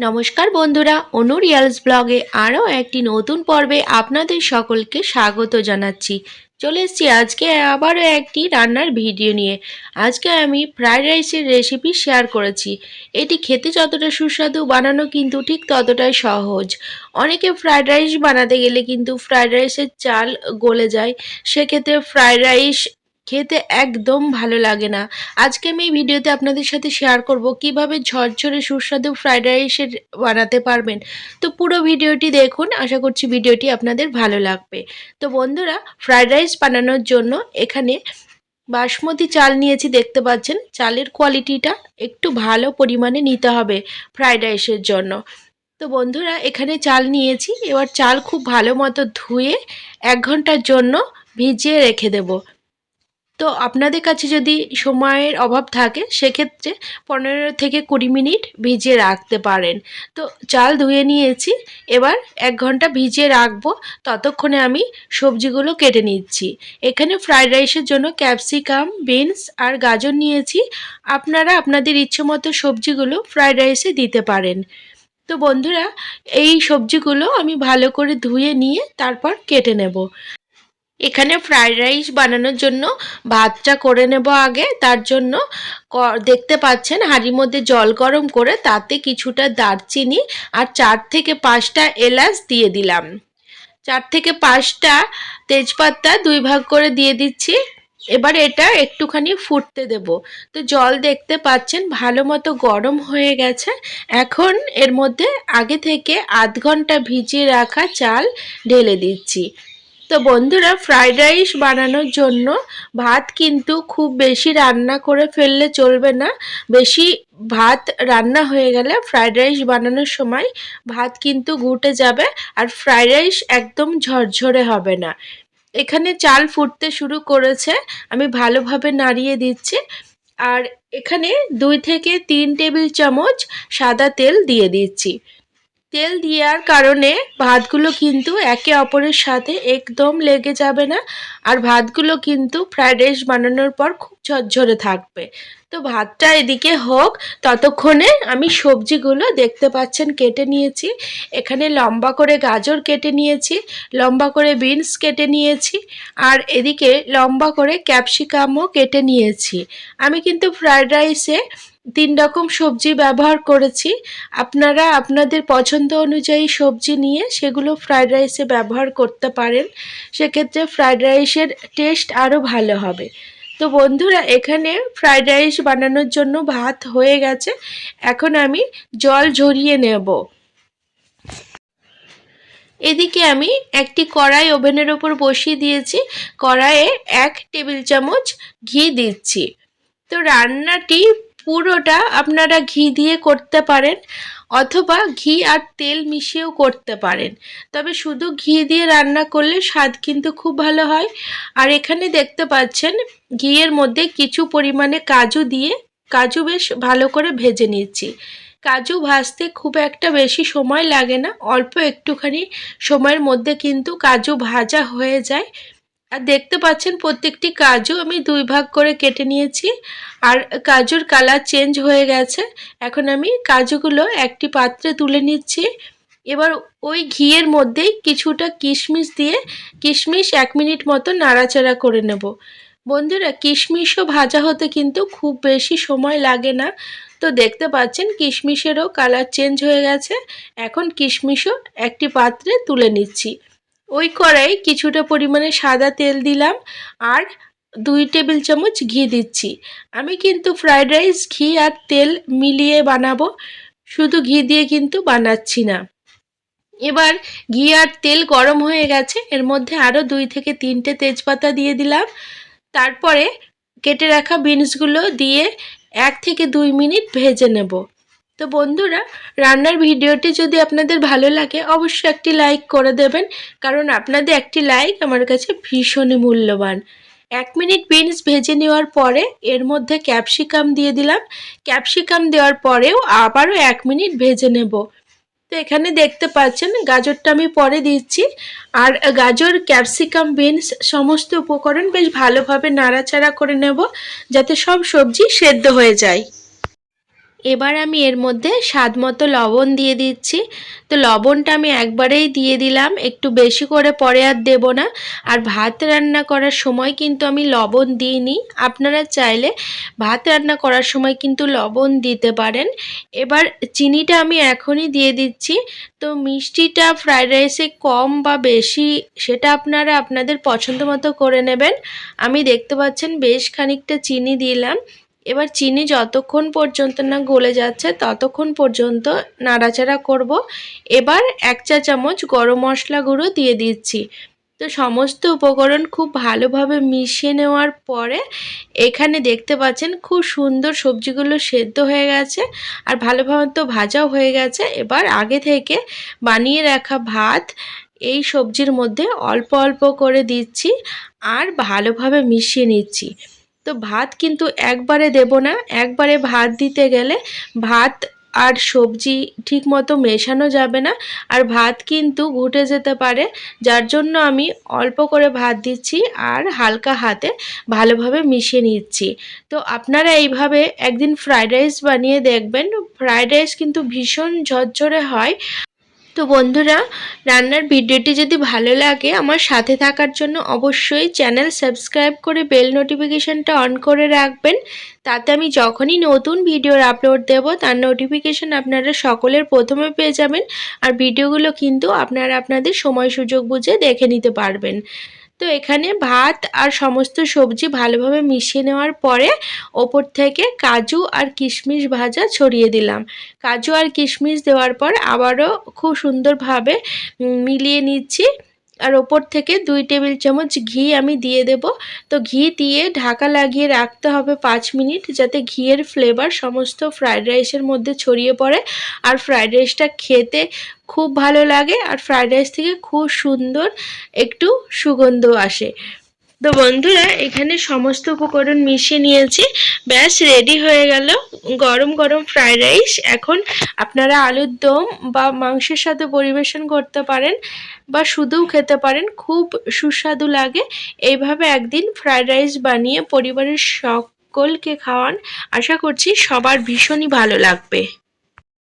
নমস্কার বন্ধুরা, অনু রিয়ালস ব্লগে আরও একটি নতুন পর্বে আপনাদের সকলকে স্বাগত জানাচ্ছি। চলে এসেছি আজকে আবারও একটি রান্নার ভিডিও নিয়ে। আজকে আমি ফ্রায়েড রাইসের রেসিপি শেয়ার করেছি। এটি খেতে যতটা সুস্বাদু বানানো কিন্তু ঠিক ততটাই সহজ। অনেকে ফ্রায়েড রাইস বানাতে গেলে কিন্তু ফ্রায়েড রাইসের চাল গলে যায়। সেক্ষেত্রে ফ্রায়েড রাইস খেতে একদম ভালো লাগে না। আজকে আমি এই ভিডিওতে আপনাদের সাথে শেয়ার করব কীভাবে ঝরঝরে সুস্বাদু ফ্রাইড রাইসের বানাতে পারবেন। তো পুরো ভিডিওটি দেখুন, আশা করছি ভিডিওটি আপনাদের ভালো লাগবে। তো বন্ধুরা ফ্রাইড রাইস বানানোর জন্য এখানে বাসমতি চাল নিয়েছি, দেখতে পাচ্ছেন? চালের কোয়ালিটিটা একটু ভালো পরিমাণে নিতে হবে ফ্রাইড রাইসের জন্য। তো বন্ধুরা, এখানে চাল নিয়েছি। এবার চাল খুব ভালো মতো ধুয়ে এক ঘণ্টার জন্য ভিজিয়ে রেখে দেবো। তো আপনাদের কাছে যদি সময়ের অভাব থাকে, সেক্ষেত্রে পনেরো থেকে কুড়ি মিনিট ভিজিয়ে রাখতে পারেন। তো চাল ধুয়ে নিয়েছি, এবার এক ঘণ্টা ভিজিয়ে রাখব, ততক্ষণে আমি সবজিগুলো কেটে নিচ্ছি। এখানে ফ্রাইড রাইসের জন্য ক্যাপসিকাম, বিনস আর গাজর নিয়েছি। আপনারা আপনাদের ইচ্ছে মতো সবজিগুলো ফ্রাইড রাইসে দিতে পারেন। তো বন্ধুরা, এই সবজিগুলো আমি ভালো করে ধুয়ে নিয়ে তারপর কেটে নেব। এখানে ফ্রাইড রাইস বানানোর জন্য ভাতটা করে নেব আগে। তার জন্য দেখতে পাচ্ছেন হাঁড়ির মধ্যে জল গরম করে তাতে কিছুটা দারচিনি আর চার থেকে পাঁচটা এলাচ দিয়ে দিলাম। চার থেকে পাঁচটা তেজপাতা দুই ভাগ করে দিয়ে দিচ্ছি। এবার এটা একটুখানি ফুটতে দেব। তো জল দেখতে পাচ্ছেন ভালো মতো গরম হয়ে গেছে। এখন এর মধ্যে আগে থেকে আধ ঘণ্টা ভিজিয়ে রাখা চাল ঢেলে দিচ্ছি। তো বন্ধুরা ফ্রাইড রাইস বানানোর জন্য ভাত কিন্তু খুব বেশি রান্না করে ফেললে চলবে না। বেশি ভাত রান্না হয়ে গেলে ফ্রাইড রাইস বানানোর সময় ভাত কিন্তু ঘুটে যাবে আর ফ্রাইড রাইস একদম ঝরঝরে হবে না। এখানে চাল ফুটতে শুরু করেছে, আমি ভালোভাবে নাড়িয়ে দিচ্ছি। আর এখানে দুই থেকে তিন টেবিল চামচ সাদা তেল দিয়ে দিচ্ছি। তেল দেওয়ার কারণে ভাতগুলো কিন্তু একে অপরের সাথে একদম লেগে যাবে না। আর ভাতগুলো কিন্তু ফ্রাইড রাইস বানানোর পর খুব ঝরঝরে থাকবে। তো ভাতটা এদিকে হোক, ততক্ষণে আমি সবজিগুলো দেখতে পাচ্ছেন কেটে নিয়েছি। এখানে লম্বা করে গাজর কেটে নিয়েছি, লম্বা করে বিনস কেটে নিয়েছি, আর এদিকে লম্বা করে ক্যাপসিকামও কেটে নিয়েছি। আমি কিন্তু ফ্রাইড রাইসে তিন রকম সবজি ব্যবহার করেছি। আপনারা আপনাদের পছন্দ অনুযায়ী সবজি নিয়ে সেগুলো ফ্রায়েড রাইসে ব্যবহার করতে পারেন। সেক্ষেত্রে ফ্রায়েড রাইসের টেস্ট আরও ভালো হবে। তো বন্ধুরা, এখানে ফ্রায়েড রাইস বানানোর জন্য ভাত হয়ে গেছে। এখন আমি জল ঝরিয়ে নেব। এদিকে আমি একটি কড়াই ওভেনের ওপর বসিয়ে দিয়েছি। কড়াইয়ে এক টেবিল চামচ ঘি দিচ্ছি। তো রান্নাটি পুরোটা আপনারা ঘি দিয়ে করতে পারেন অথবা ঘি আর তেল মিশিয়েও করতে পারেন। তবে শুধু ঘি দিয়ে রান্না করলে স্বাদ কিন্তু খুব ভালো হয়। আর এখানে দেখতে পাচ্ছেন, ঘিয়ের মধ্যে কিছু পরিমাণে কাজু দিয়ে কাজু বেশ ভালো করে ভেজে নিচ্ছি। কাজু ভাজতে খুব একটা বেশি সময় লাগে না, অল্প একটুখানি সময়ের মধ্যে কিন্তু কাজু ভাজা হয়ে যায়। আর দেখতে পাচ্ছেন প্রত্যেকটি কাজু আমি দুই ভাগ করে কেটে নিয়েছি। আর কাজুর কালার চেঞ্জ হয়ে গেছে। এখন আমি কাজুগুলো একটি পাত্রে তুলে নিচ্ছি। এবার ওই ঘিয়ের মধ্যেই কিছুটা কিশমিশ দিয়ে কিশমিশ এক মিনিট মতো নাড়াচাড়া করে নেব। বন্ধুরা, কিশমিশও ভাজা হতে কিন্তু খুব বেশি সময় লাগে না। তো দেখতে পাচ্ছেন কিশমিশেরও কালার চেঞ্জ হয়ে গেছে। এখন কিশমিশও একটি পাত্রে তুলে নিচ্ছি। ওই কড়াই কিছুটা পরিমাণে সাদা তেল দিলাম আর দুই টেবিল চামচ ঘি দিচ্ছি। আমি কিন্তু ফ্রায়েড রাইস, ঘি আর তেল মিলিয়ে বানাবো। শুধু ঘি দিয়ে কিন্তু বানাচ্ছি না। এবার ঘি আর তেল গরম হয়ে গেছে। এর মধ্যে আরও দুই থেকে তিনটে তেজপাতা দিয়ে দিলাম। তারপরে কেটে রাখা বিনসগুলো দিয়ে এক থেকে দুই মিনিট ভেজে নেব। তো বন্ধুরা, রান্নার ভিডিওটি যদি আপনাদের ভালো লাগে, অবশ্যই একটি লাইক করে দেবেন। কারণ আপনাদের একটি লাইক আমার কাছে ভীষণই মূল্যবান। এক মিনিট বিনস ভেজে নেওয়ার পরে এর মধ্যে ক্যাপসিকাম দিয়ে দিলাম। ক্যাপসিকাম দেওয়ার পরেও আবারও এক মিনিট ভেজে নেব। তো এখানে দেখতে পাচ্ছেন, গাজরটা আমি পরে দিচ্ছি। আর গাজর ক্যাপসিকাম বিনস সমস্ত উপকরণ বেশ ভালোভাবে নাড়াচাড়া করে নেব, যাতে সব সবজি সেদ্ধ হয়ে যায়। এবার আমি এর মধ্যে স্বাদ মতো লবণ দিয়ে দিচ্ছি। তো লবণটা আমি একবারেই দিয়ে দিলাম। একটু বেশি করে পরে আর দেব না। আর ভাত রান্না করার সময় কিন্তু আমি লবণ দিইনি। আপনারা চাইলে ভাত রান্না করার সময় কিন্তু লবণ দিতে পারেন। এবার চিনিটা আমি এখনই দিয়ে দিচ্ছি। তো মিষ্টিটা ফ্রায়েড রাইসে কম বা বেশি সেটা আপনারা আপনাদের পছন্দ মতো করে নেবেন। আমি দেখতে পাচ্ছেন বেশ খানিকটা চিনি দিলাম। এবার চিনি যতক্ষণ পর্যন্ত না গলে যাচ্ছে, ততক্ষণ পর্যন্ত নাড়াচাড়া করব। এবার এক চা চামচ গরম মশলা গুঁড়ো দিয়ে দিচ্ছি। তো সমস্ত উপকরণ খুব ভালোভাবে মিশিয়ে নেওয়ার পরে এখানে দেখতে পাচ্ছেন খুব সুন্দর সবজিগুলো সেদ্ধ হয়ে গেছে আর ভালোভাবে তো ভাজাও হয়ে গেছে। এবার আগে থেকে বানিয়ে রাখা ভাত এই সবজির মধ্যে অল্প অল্প করে দিচ্ছি আর ভালোভাবে মিশিয়ে নিচ্ছি। তো ভাত কিন্তু একবারে দেব না, একবারে ভাত দিতে গেলে ভাত আর সবজি ঠিক মতো মেশানো যাবে না আর ভাত কিন্তু ঘুটে যেতে পারে, যার জন্য আমি অল্প করে ভাত দিচ্ছি আর হালকা হাতে ভালোভাবে মিশিয়ে নিচ্ছি। তো আপনারা এইভাবে একদিন ফ্রায়েড রাইস বানিয়ে দেখবেন ফ্রায়েড রাইস কিন্তু ভীষণ ঝরঝরে হয়। তো বন্ধুরা, রান্নার ভিডিওটি যদি ভালো লাগে আমার সাথে থাকার জন্য অবশ্যই চ্যানেল সাবস্ক্রাইব করে বেল নোটিফিকেশানটা অন করে রাখবেন। তাতে আমি যখনই নতুন ভিডিওর আপলোড দেব, তার নোটিফিকেশান আপনারা সকলের প্রথমে পেয়ে যাবেন। আর ভিডিওগুলো কিন্তু আপনারা আপনাদের সময় সুযোগ বুঝে দেখে নিতে পারবেন। তো এখানে ভাত আর সমস্ত সবজি ভালোভাবে মিশিয়ে নেওয়ার পরে ওপর থেকে কাজু আর কিশমিশ ভাজা ছড়িয়ে দিলাম। কাজু আর কিশমিশ দেওয়ার পর আবারও খুব সুন্দরভাবে মিলিয়ে নিচ্ছি। আর ওপর থেকে দুই টেবিল চামচ ঘি আমি দিয়ে দেব। তো ঘি দিয়ে ঢাকা লাগিয়ে রাখতে হবে পাঁচ মিনিট যাতে ঘিয়ের ফ্লেভার সমস্ত ফ্রায়েড রাইসের মধ্যে ছড়িয়ে পড়ে। আর ফ্রায়েড রাইসটা খেতে খুব ভালো লাগে। আর ফ্রায়েড রাইস থেকে খুব সুন্দর একটু সুগন্ধ আসে। তো বন্ধুরা, এখানে সমস্ত উপকরণ মিশিয়ে নিয়েছি। ব্যাস রেডি হয়ে গেল। গরম গরম ফ্রায়েড রাইস এখন আপনারা আলুর দম বা মাংসের সাথে পরিবেশন করতে পারেন বা শুধুও খেতে পারেন। খুব সুস্বাদু লাগে। এইভাবে একদিন ফ্রায়েড রাইস বানিয়ে পরিবারের সকলকে খাওয়ান। আশা করছি সবার ভীষণই ভালো লাগবে।